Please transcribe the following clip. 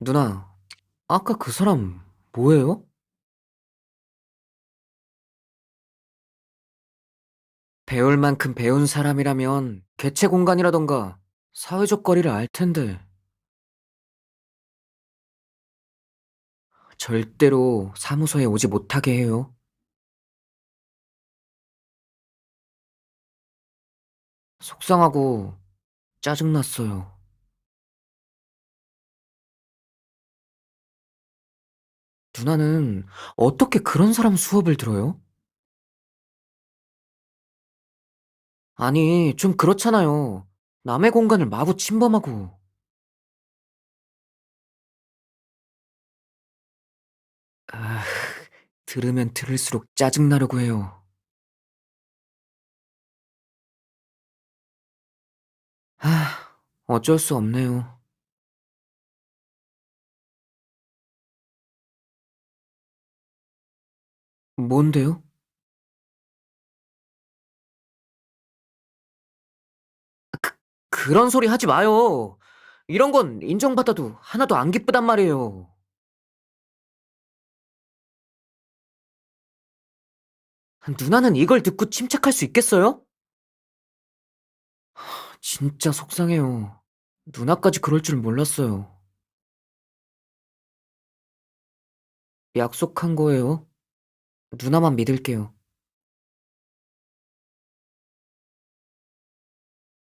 누나, 아까 그 사람 뭐예요? 배울 만큼 배운 사람이라면 개체 공간이라던가 사회적 거리를 알 텐데 절대로 사무소에 오지 못하게 해요. 속상하고 짜증났어요. 누나는 어떻게 그런 사람 수업을 들어요? 아니, 좀 그렇잖아요. 남의 공간을 마구 침범하고. 아, 들으면 들을수록 짜증나려고 해요. 아, 어쩔 수 없네요. 뭔데요? 그런 소리 하지 마요. 이런 건 인정받아도 하나도 안 기쁘단 말이에요. 누나는 이걸 듣고 침착할 수 있겠어요? 진짜 속상해요. 누나까지 그럴 줄 몰랐어요. 약속한 거예요. 누나만 믿을게요.